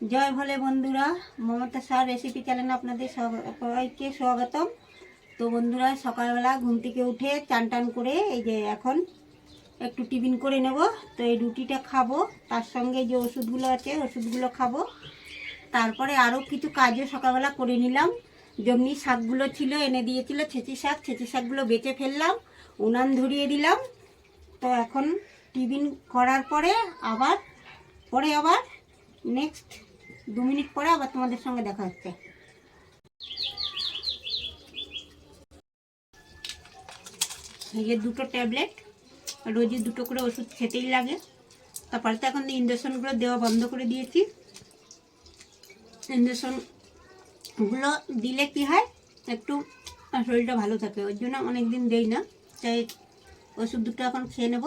জয় ভোলে বন্ধুরা, মমতা সার রেসিপি চ্যানেলে আপনাদের সবাইকে স্বাগতম। তো বন্ধুরা, সকালবেলা ঘুম থেকে উঠে চান টান করে এই যে এখন একটু টিফিন করে নেব। তো এই রুটিটা খাব, তার সঙ্গে যে ওষুধগুলো আছে, ওষুধগুলো খাব। তারপরে আরও কিছু কাজও সকালবেলা করে নিলাম। যেমনি শাকগুলো ছিল, এনে দিয়েছিল ছেঁচি শাক। ছেঁচি শাকগুলো বেঁচে ফেললাম, উনান ধরিয়ে দিলাম। তো এখন টিফিন করার পরে আবার পরে আবার নেক্সট দু মিনিট পরে আবার তোমাদের সঙ্গে দেখা হচ্ছে। এই যে দুটো ট্যাবলেট, রোজই দুটো করে ওষুধ খেতেই লাগে। তারপরে তো এখন ইঞ্জেকশনগুলো দেওয়া বন্ধ করে দিয়েছি। ইঞ্জেকশনগুলো দিলে কি হয়, একটু শরীরটা ভালো থাকে, ওই জন্য অনেক দিন দেই না। তাই ওষুধ দুটো এখন খেয়ে নেব।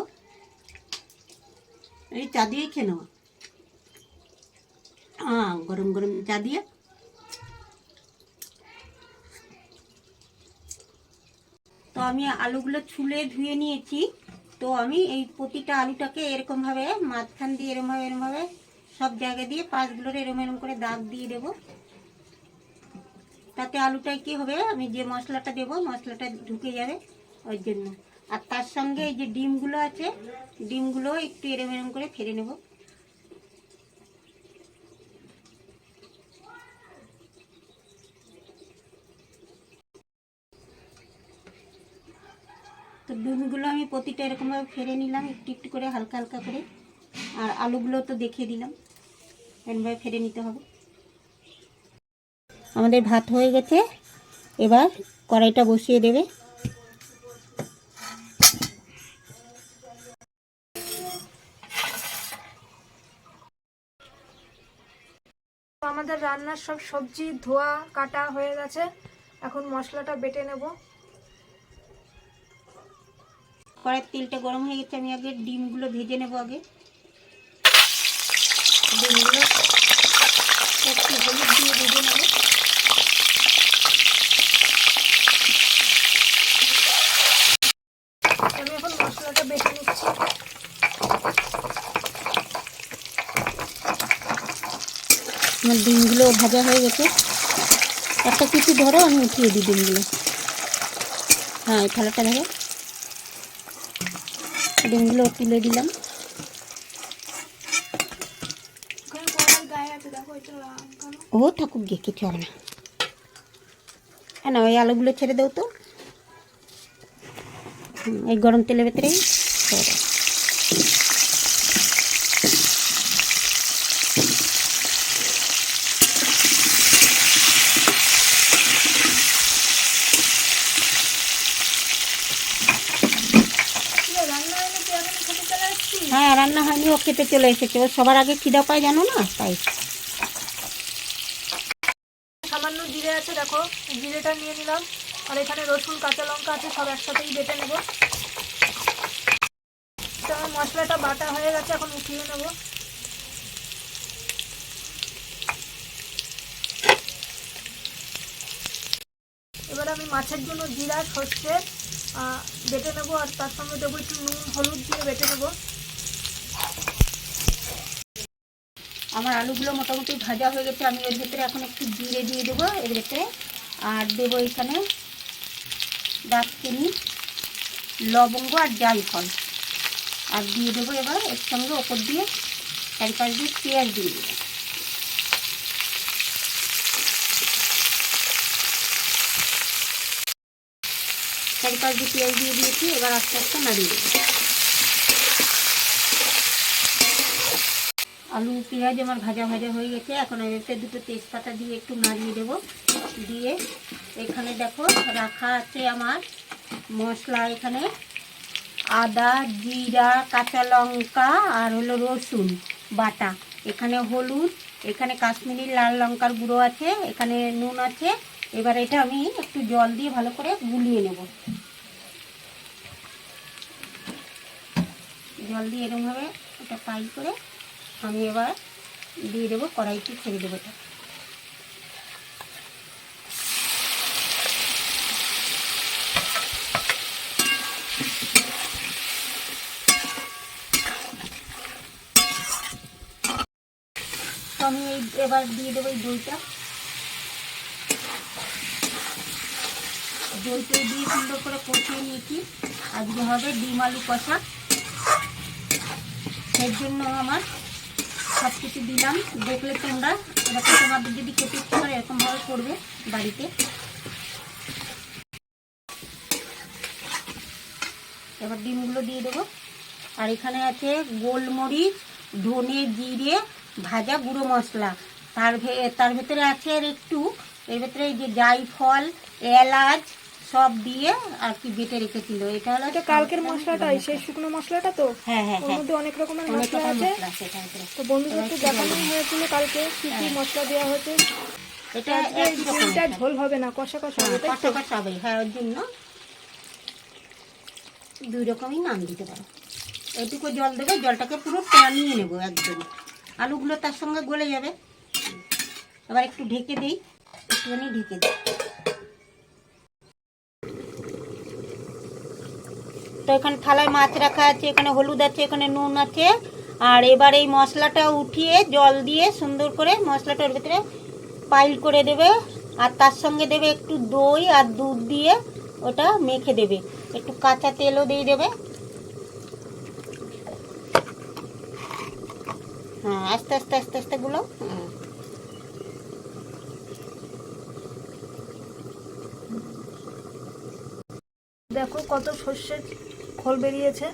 এই চা দিয়েই খেয়ে নেব। হ্যাঁ গরম গরম চা দিয়ে। তো আমি আলুগুলো ছুলে ধুয়ে নিয়েছি। তো আমি এই প্রতিটা আলুটাকে এরকমভাবে মাঝখান দিয়ে এরমভাবে এরমভাবে সব জায়গা দিয়ে পাঁচগুলোর এরম এরম করে দাগ দিয়ে দেব। তাতে আলুটায় কি হবে, আমি যে মশলাটা দেব, মশলাটা ঢুকে যাবে ওই জন্য। আর তার সঙ্গে এই যে ডিমগুলো আছে, ডিমগুলো একটু এরম এরম করে ফেলে নেব। তো আমি প্রতিটা এরকমভাবে ফেলে নিলাম, একটু একটু করে হালকা হালকা করে। আর আলুগুলো তো দেখিয়ে দিলাম এরকমভাবে ফেলে নিতে হবে। আমাদের ভাত হয়ে গেছে, এবার কড়াইটা বসিয়ে দেবে। আমাদের রান্নার সব সবজি ধোয়া কাটা হয়ে গেছে, এখন মশলাটা বেটে নেব। কড়াইয়ের তেলটা গরম হয়ে গেছে, আমি আগে ডিমগুলো ভেজে নেব আগে। ডিমগুলো একটু হলুদ দিয়ে ভেজে নেব। আমি এখন মশলাটা নিচ্ছি। আমার ডিমগুলো ভাজা হয়ে গেছে। একটা কিছু ধরো, আমি উঠিয়ে দিই ডিমগুলো। হ্যাঁ এই থালাটা ধরো। ডিমগুলো তুলে দিলাম। ও ঠাকুর গিয়ে, কিছু হবে না। হ্যাঁ ওই আলুগুলো ছেড়ে দেও তো। এই গরম তেলের ভেতরে ছেড়ে দাও। কিরে, রান্না হয়নি তুই এখন খেতে চলে এসেছিস হ্যাঁ রান্না হয়নি, ও খেতে চলে এসেছে। ও সবার আগে খিদা পায়, জানো না? তাই। সামান্য জিরে আছে, দেখো। জিরেটা নিয়ে নিলাম। আর এখানে রসুন, কাঁচা লঙ্কা আছে, সব একসাথেই বেটে নেব। আমার মশলাটা বাটা হয়ে গেছে, এখন উঠিয়ে নেব। এবার আমি মাছের জন্য জিরা, সর্ষে বেটে নেব, আর তার সঙ্গে দেবো একটু নুন, হলুদ দিয়ে বেটে নেব। আমার আলুগুলো মোটামুটি ভাজা হয়ে গেছে, আমি এর ভিতরে এখন একটু জিরে দিয়ে দেবো এর ভিতরে। আর দেবো এখানে দারচিনি, লবঙ্গ আর জায়ফল আর দিয়ে দেবো এবার এর সঙ্গে ওপর দিয়ে চারি পাঁচ দিয়ে পেঁয়াজ দিয়ে দেবো। চারি পাঁচ দিয়ে পেঁয়াজ দিয়ে দিয়েছি, এবার আস্তে আস্তে নাড়িয়ে দেবো। আলু, পেঁয়াজ আমার ভাজা ভাজা হয়ে গেছে। এখন আমি এতে দুটো তেজপাতা দিয়ে একটু নাড়িয়ে দেবো। দিয়ে এখানে দেখো রাখা আছে আমার মশলা এখানে। আদা, জিরা, কাঁচা লঙ্কা আর হলো রসুন বাটা। এখানে হলুদ, এখানে কাশ্মীরি লাল লঙ্কার গুঁড়ো আছে, এখানে নুন আছে। এবার এটা আমি একটু জল দিয়ে ভালো করে গুলিয়ে নেব। জল দিয়ে এরকমভাবে এটা পাই করে আমি এবার দিয়ে দেবো কড়াইটি ছেড়ে দেবো এটা। আমি এই এবার দিয়ে দেবো এই দইটা। দইটা দিয়ে সুন্দর করে কষিয়ে নিয়েছি। আজকে হবে ডিম আলু কষা। সেই জন্য আমার সব কিছু দিলাম। দেখলে তোমরা এরকম তোমাদের যদি খেতে ইচ্ছে করে এরকমভাবে করবে বাড়িতে। এবার ডিমগুলো দিয়ে দেবো। আর এখানে আছে গোলমরিচ, ধনে জিরে, ভাজা গুঁড়ো মশলা। তার ভে- তার ভেতরে আছে আর একটু, এর ভেতরে যে জাইফল এলাচ সব দিয়ে আর কি বেটে রেখেছিল। এটা হলো এটা কালকের মশলাটাই সেই শুকনো মশলাটা তো? হ্যাঁ হ্যাঁ ওর হ্যাঁ। মধ্যে অনেক রকমের মশলা আছে। তো বন্ধুদের তো দেখানোই হয়েছিল কালকে কি কি হ্যাঁ। মশলা দেওয়া হয়েছে? এটা একটা। ঝোল হবে না কষা কষা হবে হ্যাঁ, কষা কষা হবে হ্যাঁ ওর জন্য দুই রকমই নাম দিতে পারো। এইটুকু জল দেবে জলটাকে পুরো টানিয়ে নেব একদম। আলুগুলো তার সঙ্গে গলে যাবে। এবার একটু ঢেকে দিই একটুখানি ঢেকে দিই। তো এখানে থালায় মাছ রাখা আছে, এখানে হলুদ আছে, এখানে নুন আছে। আর এবার এই মশলাটা উঠিয়ে জল দিয়ে সুন্দর করে মশলাটার ভেতরে পাইল করে দেবে। আর তার সঙ্গে দেবে একটু দই আর দুধ দিয়ে ওটা মেখে দেবে। একটু কাঁচা তেলও দিয়ে দেবে। হ্যাঁ আস্তে আস্তে আস্তে আস্তে গুলো। হ্যাঁ। দেখো কত সর্ষের খোল বেরিয়েছে।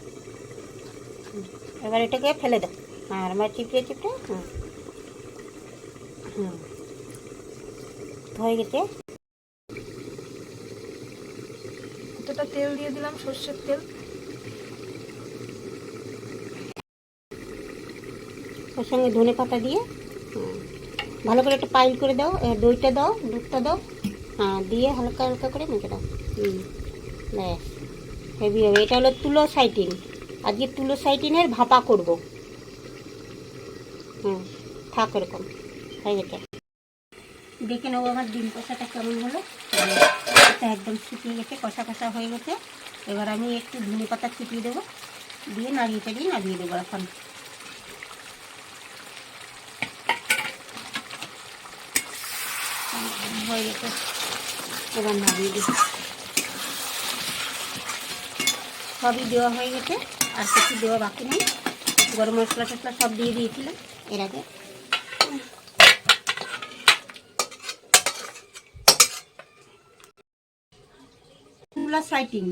এবার এটাকে ফেলে দাও আর আমার চিপড়ে চিপড়ে হুম হুম। হয়ে গেছে। এতটা তেল দিয়ে দিলাম সর্ষের তেল। ওর সঙ্গে ধনে পাতা দিয়ে ভালো করে একটা পাইল করে দাও দইটা দাও দুধটা দাও। হ্যাঁ দিয়ে হালকা হালকা করে মেখে দাও। হুম। ব্যাস। হেভি হবে এটা হলো তুলো সাইটিন। আজকে তুলো সাইটিনের ভাপা করব। হুম, থাক এরকম। হয়ে গেছে। দেখে নেব আমার ডিম কষাটা কেমন হলো। এটা একদম শুকিয়ে গেছে, কষা কষা হয়ে গেছে। এবার আমি একটু ধনে পাতা ছিটিয়ে দেবো। দিয়ে নাড়িয়ে চাড়িয়ে নাড়িয়ে দেবো এখন। হয়ে গেছে। এবার নামিয়ে দিই সবই দেওয়া হয়ে গেছে, আর কিছু দেওয়া বাকি নেই। গরম মশলা টসলা সব দিয়ে দিয়েছিলাম এর আগে। সাইটিং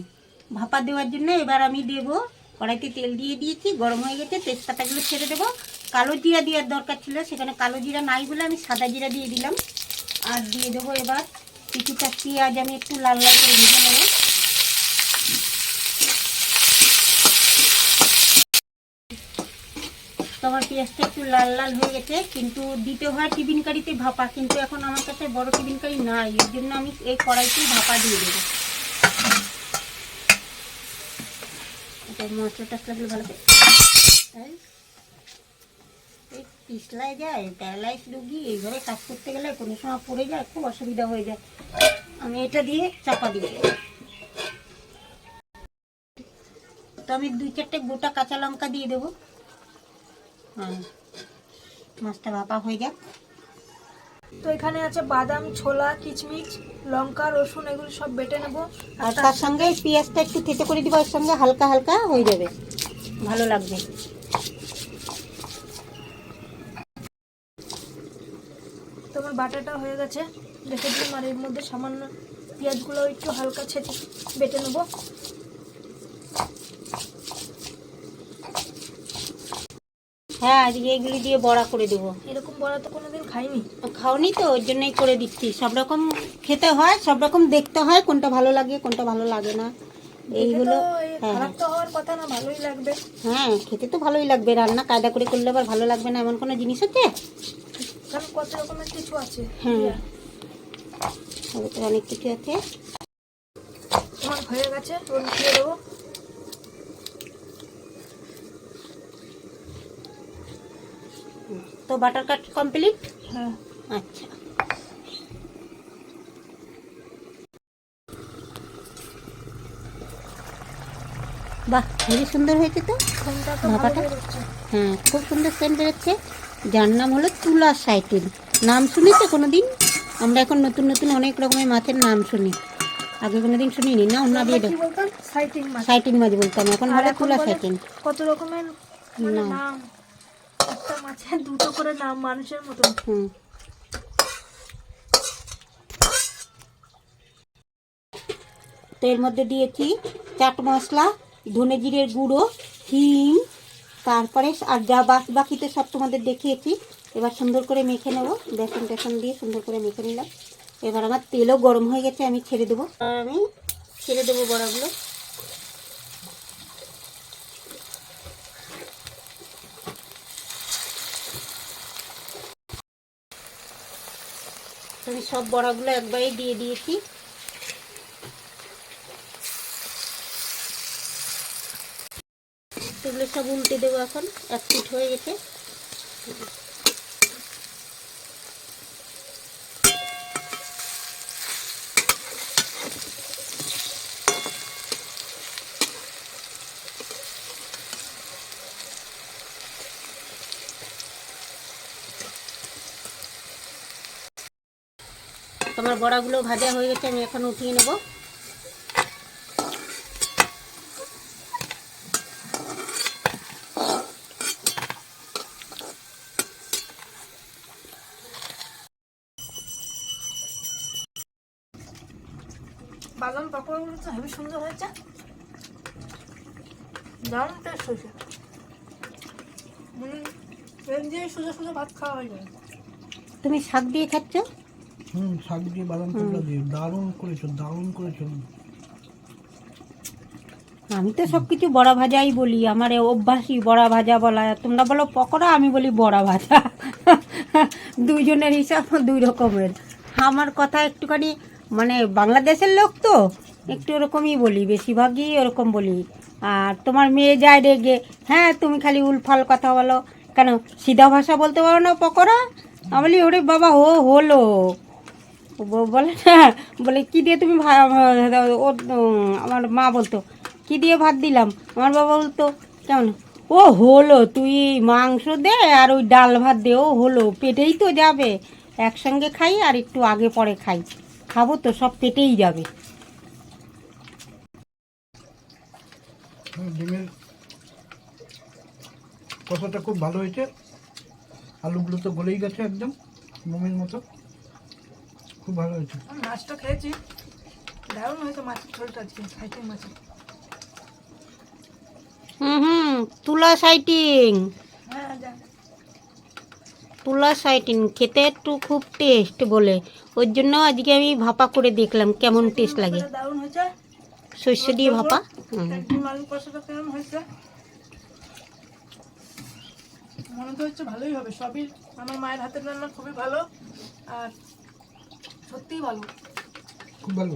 ভাপা দেওয়ার জন্য এবার আমি দেব কড়াইতে তেল দিয়ে দিয়েছি, গরম হয়ে গেছে, তেজপাতাগুলো ছেড়ে দেবো। কালো জিরা দেওয়ার দরকার ছিল, সেখানে কালো জিরা নাই বলে আমি সাদা জিরা দিয়ে দিলাম। আর দিয়ে দেবো এবার কিছুটা পেঁয়াজ, আমি একটু লাল লাল করে ভেজে নেব। তো আমার পেঁয়াজটা একটু লাল লাল হয়ে গেছে কিন্তু দিতে হয় টিফিন কারিতে ভাপা কিন্তু এখন আমার কাছে বড় টিফিন কারি নাই এর জন্য আমি এই কড়াইতেই ভাপা দিয়ে দেবো। মশলা টসলাগুলো ভালো এই, পিছলায় যায় প্যারালাইজ রুগী এইভাবে কাজ করতে গেলে কোনো সময় পড়ে যায় খুব অসুবিধা হয়ে যায়। আমি এটা দিয়ে চাপা দিয়ে তো আমি দুই চারটে গোটা কাঁচা লঙ্কা দিয়ে দেবো। মাছটা ভাপা হয়ে যাক। তো এখানে আছে বাদাম ছোলা কিচমিচ লঙ্কা রসুন এগুলো সব বেটে নেব। আর তার সঙ্গে পেঁয়াজটা একটু থেতে করে দিব এর সঙ্গে হালকা হালকা হয়ে যাবে। ভালো লাগবে। তোমার বাটাটা হয়ে গেছে। রেখে দিলাম আর এর মধ্যে সামান্য পেঁয়াজগুলো একটু হালকা ছেঁচে বেটে নেব। হ্যাঁ আজকে এগুলি দিয়ে বড়া করে দেবো। এরকম বড়া তো কোনোদিন খাইনি। খাওনি তো ওর জন্যই করে দিচ্ছি। সব রকম খেতে হয় সব রকম দেখতে হয় কোনটা ভালো লাগে কোনটা ভালো লাগে না। এইগুলো হ্যাঁ লাগবে। হ্যাঁ খেতে তো ভালোই লাগবে রান্না কায়দা করে করলে আবার ভালো লাগবে না এমন কোনো জিনিস আছে? কত রকমের কিছু আছে। হ্যাঁ। অনেক কিছু আছে। হয়ে গেছে দেবো। তো বাটার কাট কমপ্লিট হ্যাঁ। আচ্ছা। বাহ খুবই সুন্দর হয়েছে তো? ভাপাটা? হ্যাঁ খুব সুন্দর সেন্ট বেরোচ্ছে। যার নাম হলো তুলা সাইটিন নাম শুনেছো কোনো দিন আমরা এখন নতুন নতুন অনেক রকমের মাছের নাম শুনি। আগে কোনো দিন শুনিনি। না অন্য দিয়ে সাইটিং মাছ। বলতাম। এখন হলো তুলা বলে সাইটিন কত রকমের মানে না। নাম? মাছের দুটো করে নাম মানুষের হুম। তো এর মধ্যে দিয়েছি চাট মশলা, ধনে জিরের গুঁড়ো হিং তারপরে আর যা বাদ বাকিতে সব তোমাদের দেখিয়েছি। এবার সুন্দর করে মেখে নেব। বেসন টেসন দিয়ে সুন্দর করে মেখে নিলাম। এবার আমার তেলও গরম হয়ে গেছে, আমি ছেড়ে দেবো। আমি ছেড়ে দেবো বড়াগুলো। সব বড়াগুলো একবারে দিয়ে দিয়েছি। এগুলো সব উল্টে দেবো এখন এক পিঠ হয়ে গেছে। তোমার বড়াগুলো ভাজা হয়ে গেছে আমি এখন উঠিয়ে নেব। বাদাম পাকোড়াগুলো তো হেবি সুন্দর হয়েছে। দারুণ টেস্ট হয়েছে। মানে সোজা সোজা ভাত খাওয়া হয়ে যাবে। তুমি শাক দিয়ে খাচ্ছ? হুম শাক দিয়ে বাদাম দিয়ে দারুণ করেছ দারুণ করেছ। আমি তো সব কিছু বড়া ভাজাই বলি আমার অভ্যাসই বড়া ভাজা বলা। তোমরা বলো পকোড়া আমি বলি বড়া ভাজা। দুইজনের হিসাব দুই রকমের। আমার কথা একটুখানি মানে বাংলাদেশের লোক তো একটু ওরকমই বলি বেশিরভাগই ওরকম বলি। আর তোমার মেয়ে যায় রেগে হ্যাঁ তুমি খালি উলফাল কথা বলো। কেন সিধা ভাষা বলতে পারো না পকোড়া? আমি বলি ওরে বাবা ও হলো। বলে না, বলে, কি দিয়ে তুমি ও, আমার মা বলতো, কি দিয়ে ভাত দিলাম? আমার বাবা বলতো, কেমন? ও, হলো, তুই মাংস দে আর ওই ডাল ভাত দে, ও, হলো, পেটেই তো যাবে, একসঙ্গে খাই আর একটু আগে পরে খাই, খাব তো, সব পেটেই যাবে। কষাটা খুব ভালো হয়েছে, আলুগুলো তো গলেই গেছে একদম, মোমের মতো। খুব ভালো হয়েছে। মাছটা খেয়েছি। দারুণ হয়েছে মাছের ঝোলটা আজকে সাইটিং মাছের। হুম হুম তুলা সাইটিং। হ্যাঁ যা। তুলা সাইটিং খেতে একটু খুব টেস্ট বলে। ওর জন্য আজকে আমি ভাপা করে দেখলাম কেমন টেস্ট লাগে। সর্ষে দিয়ে ভাপা? মনে তো হচ্ছে ভালোই হবে সবই আমার মায়ের হাতের রান্না খুবই ভালো। আর সত্যিই ভালো। খুব ভালো।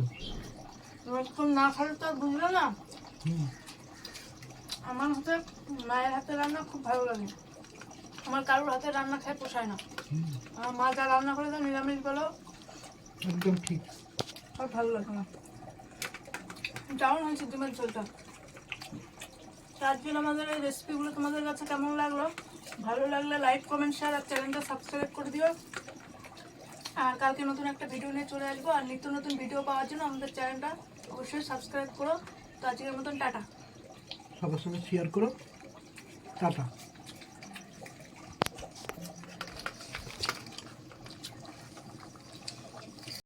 এরকম না খালে তো আর বুঝলো না। আমার হাতে মায়ের হাতের রান্না খুব ভালো লাগে। আমার কারোর হাতের রান্না খেয়ে পোষায় না। আমার মা যা রান্না করে তো নিরামিষ বলো। একদম ঠিক। সব ভালো লাগে আমার দারুণ হয়েছে ডিমের ঝোলটা। তার জন্য আমাদের এই রেসিপিগুলো তোমাদের কাছে কেমন লাগল? ভালো লাগলে লাইক কমেন্ট শেয়ার আর চ্যানেলটা সাবস্ক্রাইব করে দিও। আর কালকে নতুন একটা ভিডিও নিয়ে চলে আসব। আর নিত্য নতুন ভিডিও পাওয়ার জন্য আমাদের চ্যানেলটা অবশ্যই সাবস্ক্রাইব করো। তো আজকের মতন টাটা। সবার সঙ্গে শেয়ার করো। টাটা।